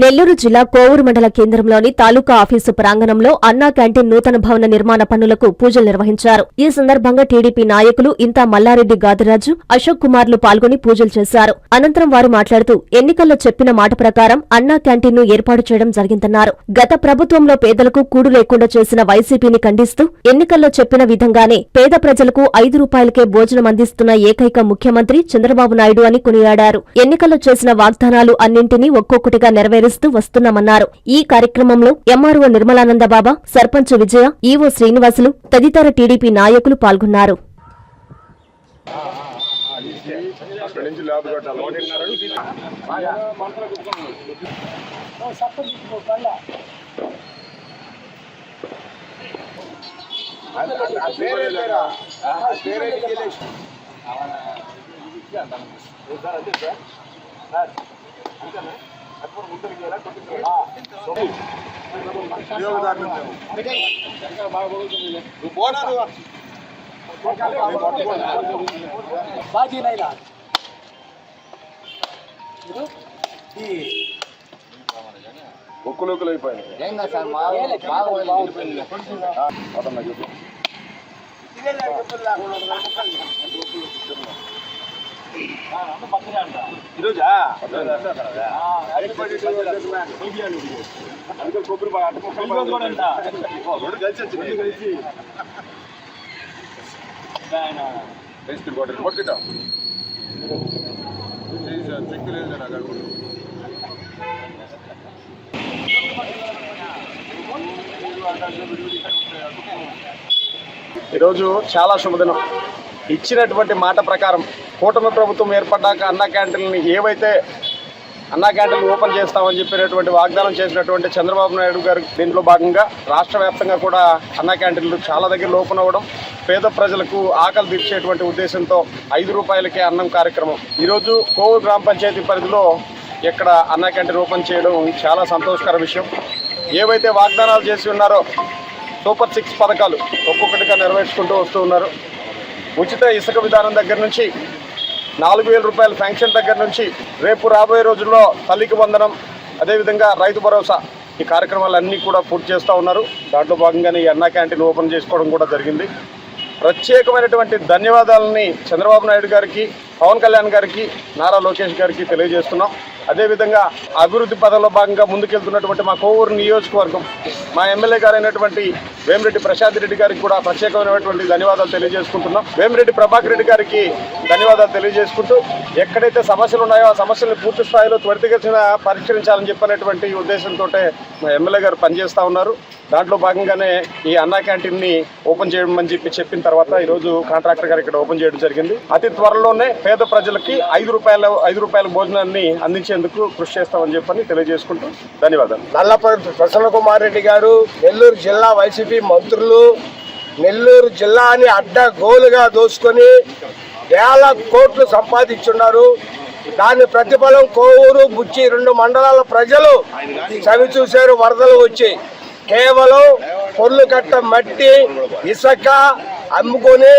నెల్లూరు జిల్లా కోవూరు మండల కేంద్రంలోని తాలూకా ఆఫీసు ప్రాంగణంలో అన్నా క్యాంటీన్ నూతన భవన నిర్మాణ పనులకు పూజలు నిర్వహించారు. ఈ సందర్భంగా టీడీపీ నాయకులు ఇంతా మల్లారెడ్డి గాదిరాజు అశోక్ కుమార్లు పాల్గొని పూజలు చేశారు. అనంతరం వారు మాట్లాడుతూ ఎన్నికల్లో చెప్పిన మాట ప్రకారం అన్నా క్యాంటీన్ను ఏర్పాటు చేయడం జరిగిందన్నారు. గత ప్రభుత్వంలో పేదలకు కూడు లేకుండా చేసిన వైసీపీని ఖండిస్తూ ఎన్నికల్లో చెప్పిన విధంగానే పేద ప్రజలకు ఐదు రూపాయలకే భోజనం అందిస్తున్న ఏకైక ముఖ్యమంత్రి చంద్రబాబు నాయుడు అని కొనియాడారు. ఎన్నికల్లో చేసిన వాగ్దానాలు అన్నింటినీ ఒక్కొక్కటిగా నెరవేరు నెరవేరుస్తూ వస్తున్నామన్నారు ఈ కార్యక్రమంలో ఎంఆర్ఓ నిర్మలానంద బాబా సర్పంచ్ విజయ ఈవో శ్రీనివాసులు తదితర టీడీపీ నాయకులు పాల్గొన్నారు అక్కడి నుంచి ల్యాబ్ కట్టాలి సార్ అంతేనా అయిపోయింది ఏంగా సార్ మా బాగా అతను చెప్పు. ఈరోజా కొబ్బరి కలిసి వచ్చింది కలిసి వేస్ట్ కొట్టి కొట్టుకుంటాం చెక్కు లేదు నాకు ఈరోజు చాలా శుభదినం. ఇచ్చినటువంటి మాట ప్రకారం కూటమి ప్రభుత్వం ఏర్పడ్డాక అన్నా క్యాంటీన్లు ఏవైతే అన్నా క్యాంటీన్లు ఓపెన్ చేస్తామని చెప్పినటువంటి వాగ్దానం చేసినటువంటి చంద్రబాబు నాయుడు గారు దీంట్లో భాగంగా రాష్ట్ర వ్యాప్తంగా కూడా అన్నా క్యాంటీన్లు చాలా దగ్గర ఓపెన్ అవ్వడం పేద ప్రజలకు ఆకలి తీర్చేటువంటి ఉద్దేశంతో ఐదు రూపాయలకే అన్నం కార్యక్రమం. ఈరోజు కోవూరు గ్రామ పంచాయతీ పరిధిలో ఇక్కడ అన్నా క్యాంటీన్ ఓపెన్ చేయడం చాలా సంతోషకర విషయం. ఏవైతే వాగ్దానాలు చేసి ఉన్నారో సూపర్ సిక్స్ పథకాలు ఒక్కొక్కటిగా నెరవేర్చుకుంటూ వస్తూ ఉన్నారు. ఉచిత ఇసుక విధానం దగ్గర నుంచి నాలుగు వేల రూపాయల శాంక్షన్ దగ్గర నుంచి రేపు రాబోయే రోజుల్లో తల్లికి వందనం అదేవిధంగా రైతు భరోసా. ఈ కార్యక్రమాలన్నీ కూడా పూర్తి చేస్తూ ఉన్నారు. దాంట్లో భాగంగానే ఈ అన్నా క్యాంటీన్ ఓపెన్ చేసుకోవడం కూడా జరిగింది. ప్రత్యేకమైనటువంటి ధన్యవాదాలని చంద్రబాబు నాయుడు గారికి పవన్ కళ్యాణ్ గారికి నారా లోకేష్ గారికి తెలియజేస్తున్నాం. అదేవిధంగా అభివృద్ధి పదంలో భాగంగా ముందుకెళ్తున్నటువంటి మా కోవూరు నియోజకవర్గం మా ఎమ్మెల్యే గారైనటువంటి వేమిరెడ్డి ప్రశాంత్ రెడ్డి గారికి కూడా ప్రత్యేకమైనటువంటి ధన్యవాదాలు తెలియజేసుకుంటున్నాం. వేమిరెడ్డి ప్రభాకర్ రెడ్డి గారికి ధన్యవాదాలు తెలియజేసుకుంటూ ఎక్కడైతే సమస్యలు ఉన్నాయో ఆ సమస్యలను పూర్తి స్థాయిలో త్వరితగతిన పరిష్కరించాలని చెప్పినటువంటి ఉద్దేశంతో ఎమ్మెల్యే గారు పనిచేస్తూ ఉన్నారు. దాంట్లో భాగంగానే ఈ అన్నా క్యాంటీన్ని ఓపెన్ చేయడం అని చెప్పి చెప్పిన తర్వాత ఈ రోజు కాంట్రాక్టర్ గారు ఇక్కడ ఓపెన్ చేయడం జరిగింది. అతి త్వరలోనే పేద ప్రజలకి ఐదు రూపాయల ఐదు రూపాయల భోజనాన్ని అందించేందుకు కృషి చేస్తామని చెప్పని తెలియజేసుకుంటూ ధన్యవాదాలు. నల్లపల్లి ప్రసన్న కుమార్ రెడ్డి గారు నెల్లూరు జిల్లా వైసీపీ మంత్రులు నెల్లూరు జిల్లాని అడ్డగోలుగా దోసుకొని వేల కోట్లు సంపాదించున్నారు. దాని ప్రతిఫలం కోవూరు బుచ్చి రెండు మండలాల ప్రజలు చవి చూశారు వరదలు వచ్చి కేవలం పొర్లు కట్ట మట్టి ఇసుక అమ్ముకొని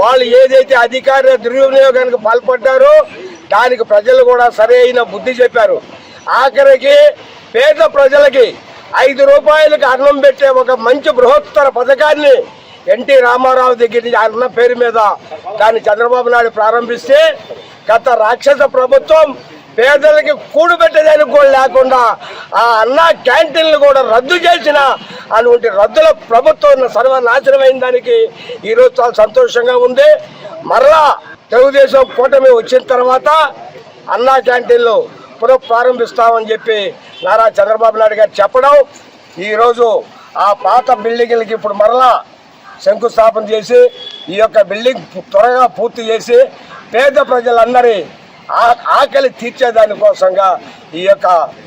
వాళ్ళు ఏదైతే అధికార దుర్వినియోగానికి పాల్పడ్డారో దానికి ప్రజలు కూడా సరైన బుద్ధి చెప్పారు. ఆఖరికి పేద ప్రజలకి ఐదు రూపాయలకు అన్నం పెట్టే ఒక మంచి బృహత్తర పథకాన్ని ఎన్టీ రామారావు దగ్గర నుంచి అన్న పేరు మీద దాన్ని చంద్రబాబు నాయుడు ప్రారంభిస్తే గత రాక్షస ప్రభుత్వం పేదలకి కూడు కూడా లేకుండా ఆ అన్న క్యాంటీన్లు కూడా రద్దు చేసిన అటువంటి రద్దుల ప్రభుత్వం సర్వనాశనమైన దానికి ఈరోజు చాలా సంతోషంగా ఉంది. మరలా తెలుగుదేశం కూటమి వచ్చిన తర్వాత అన్నా క్యాంటీన్లు పునఃప్రారంభిస్తామని చెప్పి నారా చంద్రబాబు నాయుడు గారు చెప్పడం ఈరోజు ఆ పాత బిల్డింగ్లకి ఇప్పుడు మరలా శంకుస్థాపన చేసి ఈ యొక్క బిల్డింగ్ త్వరగా పూర్తి చేసి పేద ప్రజలందరి ఆ- ఆకలి తీర్చేదాని కోసంగా ఈ యొక్క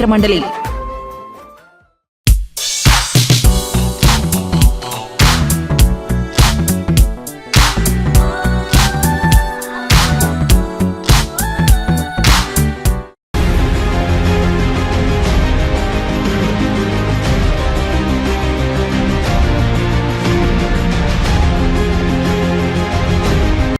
മിത്രമണ്ഡലി